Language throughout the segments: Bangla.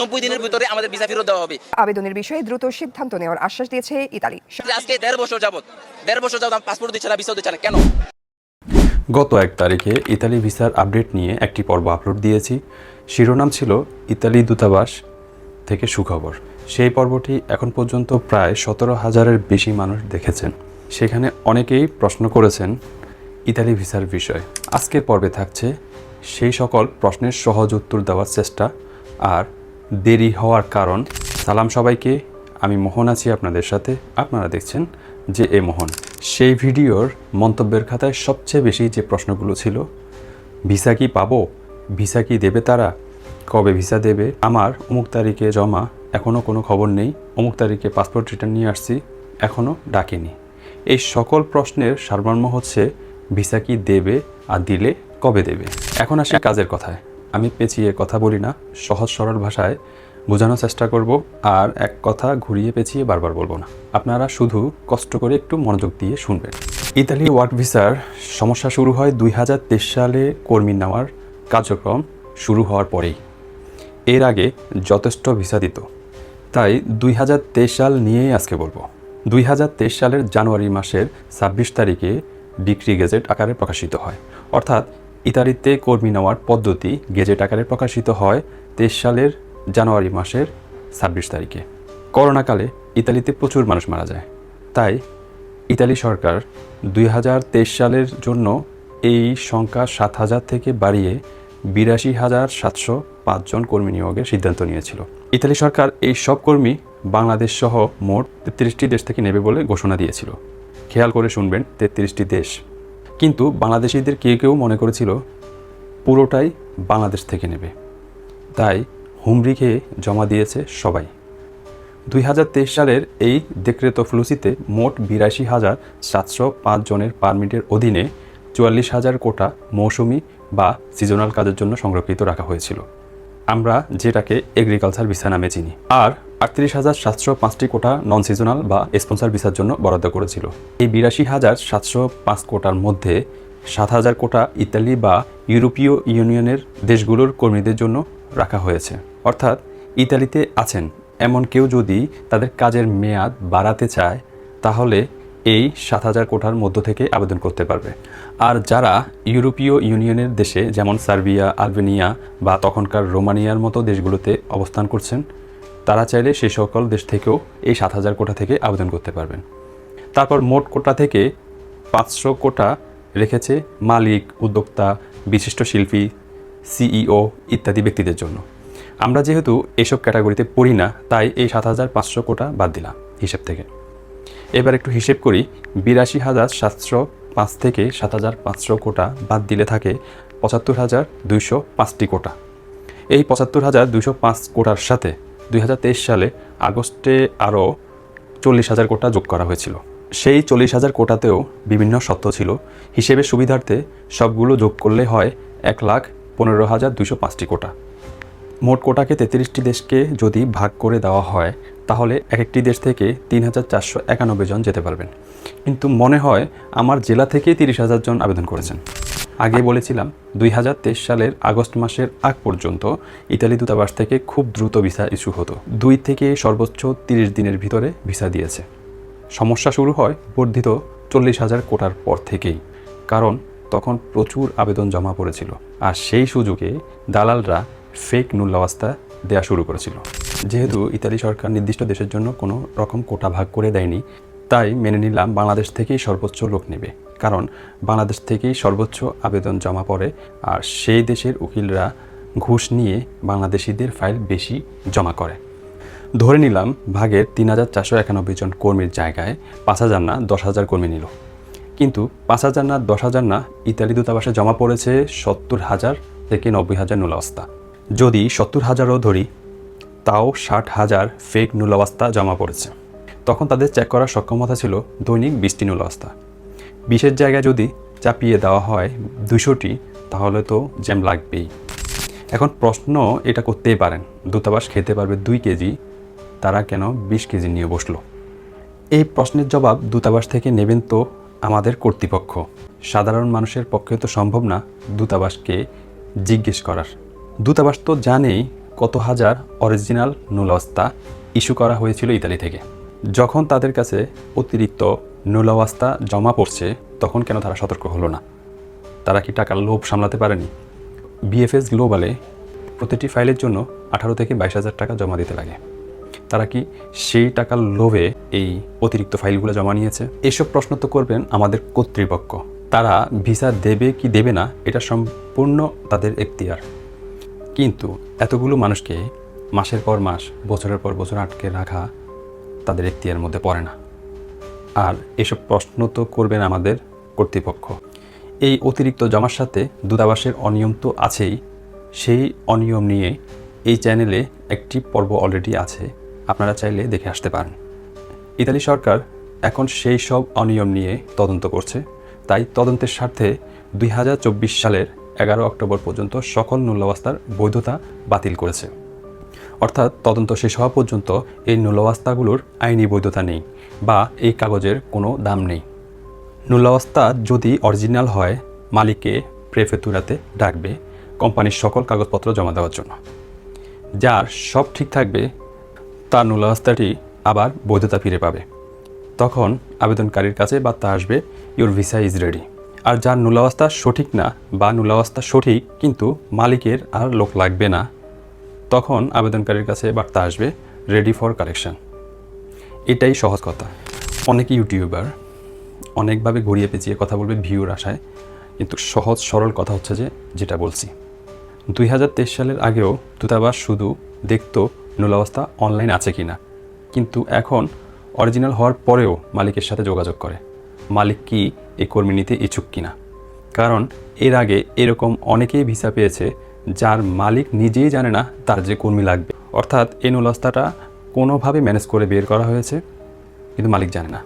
নব্বই দিনের ভিতরে আমাদের ভিসা ফেরত দেওয়া হবে। আবেদনের বিষয়ে দ্রুত সিদ্ধান্ত নেওয়ার আশ্বাস দিয়েছে ইতালি। আজকে দেড় বছর যাবত দেড় বছর যাবত পাসপোর্ট দিচ্ছে না ভিসা দিচ্ছে না কেন? গত এক তারিখে ইতালি ভিসার আপডেট নিয়ে একটি পর্ব আপলোড দিয়েছি। শিরোনাম ছিল ইতালি দূতাবাস থেকে সুখবর। সেই পর্বটি এখন পর্যন্ত প্রায় সতেরো হাজারের বেশি মানুষ দেখেছেন। সেখানে অনেকেই প্রশ্ন করেছেন ইতালি ভিসার বিষয়। আজকের পর্বে থাকছে সেই সকল প্রশ্নের সহজ উত্তর দেওয়ার চেষ্টা। আর দেরি হওয়ার কারণ, সালাম সবাইকে। আমি মোহন আছি আপনাদের সাথে। আপনারা দেখছেন যে এ মোহন। সেই ভিডিওর মন্তব্যের খাতায় সবচেয়ে বেশি যে প্রশ্নগুলো ছিল, ভিসা কি পাবো? ভিসা কি দেবে তারা? কবে ভিসা দেবে? আমার অমুক তারিখে জমা, এখনও কোনো খবর নেই। অমুক তারিখে পাসপোর্ট রিটার্ন নিয়ে আসছি, এখনও ডাকেনি। এই সকল প্রশ্নের সারমর্ম হচ্ছে, ভিসা কি দেবে আর দিলে কবে দেবে? এখন আসে কাজের কথায়। আমি পেঁচিয়ে কথা বলি না, সহজ সরল ভাষায় বোঝানোর চেষ্টা করব আর এক কথা ঘুরিয়ে পেঁচিয়ে বারবার বলব না। আপনারা শুধু কষ্ট করে একটু মনোযোগ দিয়ে শুনবেন। ইতালি ওয়ার্ক ভিসার সমস্যা শুরু হয় দুই হাজার তেইশ সালে কর্মী নেওয়ার কার্যক্রম শুরু হওয়ার পরেই। এর আগে যথেষ্ট ভিসা দিত। তাই দুই হাজার তেইশ সাল নিয়েই আজকে বলব। দুই হাজার তেইশ সালের জানুয়ারি মাসের ছাব্বিশ তারিখে ডিগ্রি গেজেট আকারে প্রকাশিত হয়। অর্থাৎ ইতালিতে কর্মী নেওয়ার পদ্ধতি গেজেট আকারে প্রকাশিত হয় তেইশ সালের জানুয়ারি মাসের ছাব্বিশ তারিখে। করোনাকালে ইতালিতে প্রচুর মানুষ মারা যায়। তাই ইতালি সরকার দুই হাজার তেইশ সালের জন্য এই সংখ্যা সাত হাজার থেকে বাড়িয়ে বিরাশি হাজার সাতশো পাঁচজন কর্মী নিয়োগের সিদ্ধান্ত নিয়েছিল। ইতালি সরকার এই সব কর্মী বাংলাদেশ সহ মোট তেত্রিশটি দেশ থেকে নেবে বলে ঘোষণা দিয়েছিল। খেয়াল করে শুনবেন তেত্রিশটি দেশ। কিন্তু বাংলাদেশিদের কেউ কেউ মনে করেছিল, পুরোটাই বাংলাদেশ থেকে নেবে। তাই হুমড়ি খেয়ে জমা দিয়েছে সবাই। দুই হাজার তেইশ সালের এই দেখরেতো ফ্লুসিতে মোট বিরাশি হাজার সাতশো পাঁচ জনের পারমিটের অধীনে চুয়াল্লিশ হাজার কোটা মৌসুমি বা সিজনাল কাজের জন্য সংরক্ষিত রাখা হয়েছিল। আমরা যেটাকে এগ্রিকালচার ভিসা নামে চিনি। আর আটত্রিশ হাজার সাতশো পাঁচটি কোটা নন সিজনাল বা স্পন্সর ভিসার জন্য বরাদ্দ করেছিল। এই বিরাশি হাজার সাতশো পাঁচ কোটার মধ্যে সাত হাজার কোটা ইতালি বা ইউরোপীয় ইউনিয়নের দেশগুলোর কর্মীদের জন্য রাখা হয়েছে। অর্থাৎ ইতালিতে আছেন এমন কেউ যদি তাদের কাজের মেয়াদ বাড়াতে চায়, তাহলে এই সাত হাজার কোটার মধ্য থেকে আবেদন করতে পারবে। আর যারা ইউরোপীয় ইউনিয়নের দেশে, যেমন সার্বিয়া, আলবেনিয়া বা তখনকার রোমানিয়ার মতো দেশগুলোতে অবস্থান করছেন তারা চাইলে সেই সকল দেশ থেকেও এই সাত হাজার কোটা থেকে আবেদন করতে পারবেন। তারপর মোট কোটা থেকে পাঁচশো কোটা রেখেছে মালিক, উদ্যোক্তা, বিশিষ্ট শিল্পী, সিইও ইত্যাদি ব্যক্তিদের জন্য। আমরা যেহেতু এসব ক্যাটাগরিতে পড়ি না, তাই এই সাত হাজার পাঁচশো কোটা বাদ দিলাম হিসেব থেকে। এবার একটু হিসেব করি, বিরাশি হাজার সাতশো পাঁচ থেকে সাত হাজার পাঁচশো কোটা বাদ দিলে থাকে পঁচাত্তর হাজার দুইশো পাঁচটি কোটা। এই পঁচাত্তর হাজার দুইশো পাঁচ কোটার সাথে দুই হাজার তেইশ সালে আগস্টে আরও চল্লিশ হাজার কোটা যোগ করা হয়েছিল। সেই চল্লিশ হাজার কোটাতেও বিভিন্ন শর্ত ছিল। হিসেবে সুবিধার্থে সবগুলো যোগ করলে হয় এক লাখ পনেরো হাজার দুশো পাঁচটি কোটা। মোট কোটাকে তেত্রিশটি দেশকে যদি ভাগ করে দেওয়া হয়, তাহলে এক একটি দেশ থেকে তিন হাজার চারশো একানব্বই জন যেতে পারবেন। কিন্তু মনে হয় আমার জেলা থেকেই তিরিশ হাজার জন আবেদন করেছেন। আগে বলেছিলাম, দুই হাজার তেইশ সালের আগস্ট মাসের আগ পর্যন্ত ইতালি দূতাবাস থেকে খুব দ্রুত ভিসা ইস্যু হতো। দুই থেকে সর্বোচ্চ তিরিশ দিনের ভিতরে ভিসা দিয়েছে। সমস্যা শুরু হয় বর্ধিত চল্লিশ হাজার কোটার পর থেকেই, কারণ তখন প্রচুর আবেদন জমা পড়েছিল। আর সেই সুযোগে দালালরা ফেক নুল্লাওয়াস্তা দেওয়া শুরু করেছিল। যেহেতু ইতালি সরকার নির্দিষ্ট দেশের জন্য কোনো রকম কোটা ভাগ করে দেয়নি, তাই মেনে নিলাম বাংলাদেশ থেকেই সর্বোচ্চ লোক নেবে। কারণ বাংলাদেশ থেকেই সর্বোচ্চ আবেদন জমা পড়ে আর সেই দেশের উকিলরা ঘুষ নিয়ে বাংলাদেশিদের ফাইল বেশি জমা করে। ধরে নিলাম ভাগের তিন হাজার চারশো একানব্বই জন কর্মীর জায়গায় পাঁচ হাজার না দশ হাজার কর্মী নিল। কিন্তু পাঁচ হাজার না দশ হাজার না ইতালি দূতাবাসে জমা পড়েছে সত্তর হাজার থেকে নব্বই হাজার নুলাবস্তা। যদি সত্তর হাজারও ধরি, তাও ষাট হাজার ফেক নুলাবস্তা জমা পড়েছে। তখন তাদের চেক করার সক্ষমতা ছিল দৈনিক বিশটি নুলাবস্তা। বিশের জায়গায় যদি চাপিয়ে দেওয়া হয় দুশোটি, তাহলে তো জ্যাম লাগবেই। এখন প্রশ্ন এটা করতেই পারেন, দূতাবাস খেতে পারবে দুই কেজি, তারা কেন বিশ কেজি নিয়ে বসল? এই প্রশ্নের জবাব দূতাবাস থেকে নেবেন তো আমাদের কর্তৃপক্ষ। সাধারণ মানুষের পক্ষে তো সম্ভব না দূতাবাসকে জিজ্ঞেস করার। দূতাবাস তো জানেই কত হাজার অরিজিনাল নুলস্তা ইস্যু করা হয়েছিল ইতালি থেকে। যখন তাদের কাছে অতিরিক্ত নুলাওয়াস্তা জমা পড়ছে, তখন কেন তারা সতর্ক হলো না? তারা কি টাকার লোভ সামলাতে পারেনি? বিএফএস গ্লোবালে প্রতিটি ফাইলের জন্য আঠারো থেকে বাইশ হাজার টাকা জমা দিতে লাগে। তারা কি সেই টাকার লোভে এই অতিরিক্ত ফাইলগুলো জমা নিয়েছে? এসব প্রশ্ন তো করবেন আমাদের কর্তৃপক্ষ। তারা ভিসা দেবে কি দেবে না, এটা সম্পূর্ণ তাদের এখতিয়ার। কিন্তু এতগুলো মানুষকে মাসের পর মাস, বছরের পর বছর আটকে রাখা তাদের এখতিয়ার মধ্যে পড়ে না। আর এসব প্রশ্ন তো করবেন আমাদের কর্তৃপক্ষ। এই অতিরিক্ত জমার সাথে দূতাবাসের অনিয়ম তো আছেই। সেই অনিয়ম নিয়ে এই চ্যানেলে একটি পর্ব অলরেডি আছে। আপনারা চাইলে দেখে আসতে পারেন। ইতালি সরকার এখন সেই সব অনিয়ম নিয়ে তদন্ত করছে। তাই তদন্তের স্বার্থে দুই হাজার চব্বিশ সালের এগারো অক্টোবর পর্যন্ত সকল মূল্যাবস্থার বৈধতা বাতিল করেছে। অর্থাৎ তদন্ত শেষ হওয়া পর্যন্ত এই নুলাওয়াস্তাগুলোর আইনি বৈধতা নেই বা এই কাগজের কোনো দাম নেই। নুলাওয়াস্তা যদি অরিজিনাল হয়, মালিককে প্রেফেতুরাতে ডাকবে কোম্পানির সকল কাগজপত্র জমা দেওয়ার জন্য। যার সব ঠিক থাকবে, তার নুলাওয়াস্তাটি আবার বৈধতা ফিরে পাবে। তখন আবেদনকারীর কাছে বার্তা আসবে ইউর ভিসা ইজ রেডি আর যার নুলাওয়াস্তা সঠিক না বা নুলাওয়াস্তা সঠিক, কিন্তু মালিকের আর লোক লাগবে না তখন আবেদনকারীর কাছে বার্তা আসবে রেডি ফর কালেকশন এটাই সহজ কথা। অনেক ইউটিউবার অনেকভাবে ঘুরিয়ে পেঁচিয়ে কথা বলবে ভিউর আশায়, কিন্তু সহজ সরল কথা হচ্ছে যে, যেটা বলছি। দুই হাজার তেইশ সালের আগেও দূতাবাস শুধু দেখতো নুলাবস্থা অনলাইন আছে কি না কিন্তু এখন অরিজিনাল হওয়ার পরেও মালিকের সাথে যোগাযোগ করে। মালিক কি এই কর্মী নিতে ইচ্ছুক কিনা? কারণ এর আগে এরকম অনেকেই ভিসা পেয়েছে যার মালিক নিজেই জানে না তার যে কর্মী লাগবে। অর্থাৎ এই নুলাস্তাটা কোনোভাবে ম্যানেজ করে বের করা হয়েছে কিন্তু মালিক জানে না।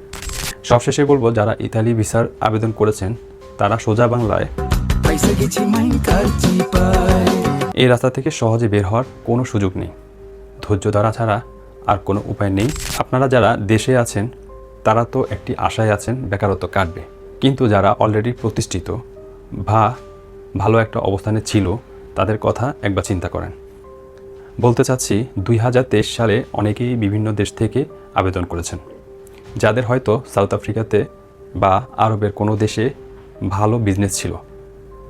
সবশেষে বলব যারা ইতালি ভিসার আবেদন করেছেন তারা সোজা বাংলায়। এই রাস্তা থেকে সহজে বের হওয়ার কোনো সুযোগ নেই। ধৈর্য ধরা ছাড়া আর কোনো উপায় নেই। আপনারা যারা দেশে আছেন তারা তো একটি আশায় আছেন বেকারত্ব কাটবে। কিন্তু যারা অলরেডি প্রতিষ্ঠিত বা ভালো একটা অবস্থানে ছিল তাদের কথা একবার চিন্তা করেন। বলতে চাচ্ছি, দুই হাজার তেইশ সালে অনেকেই বিভিন্ন দেশ থেকে আবেদন করেছেন। যাদের হয়তো সাউথ আফ্রিকাতে বা আরবের কোনো দেশে ভালো বিজনেস ছিল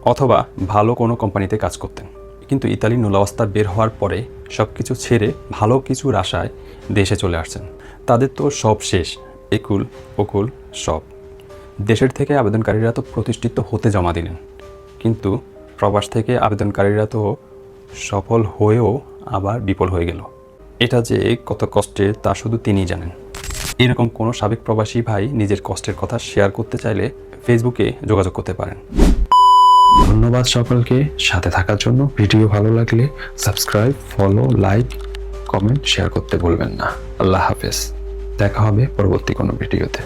অথবা ভালো কোনো কোম্পানিতে কাজ করতেন। কিন্তু ইতালি নুলাবস্থা বের হওয়ার পরে সব কিছু ছেড়ে ভালো কিছুর আশায় দেশে চলে আসছেন। তাদের তো সব শেষ, একুল, ওকুল, সব। দেশের থেকে আবেদনকারীরা তো প্রতিষ্ঠিত হতে জমা দিলেন। কিন্তু প্রবাস থেকে আবেদনকারীরা তো সফল হয়েও আবার বিফল হয়ে গেল। এটা যে কত কষ্টের তা শুধু তিনিই জানেন। এরকম কোনো সাবেক প্রবাসী ভাই নিজের কষ্টের কথা শেয়ার করতে চাইলে ফেসবুকে যোগাযোগ করতে পারেন। ধন্যবাদ সকলকে সাথে থাকার জন্য। ভিডিও ভালো লাগলে subscribe follow like comment share করতে ভুলবেন না। আল্লাহ হাফেজ। দেখা হবে পরবর্তী কোনো ভিডিওতে।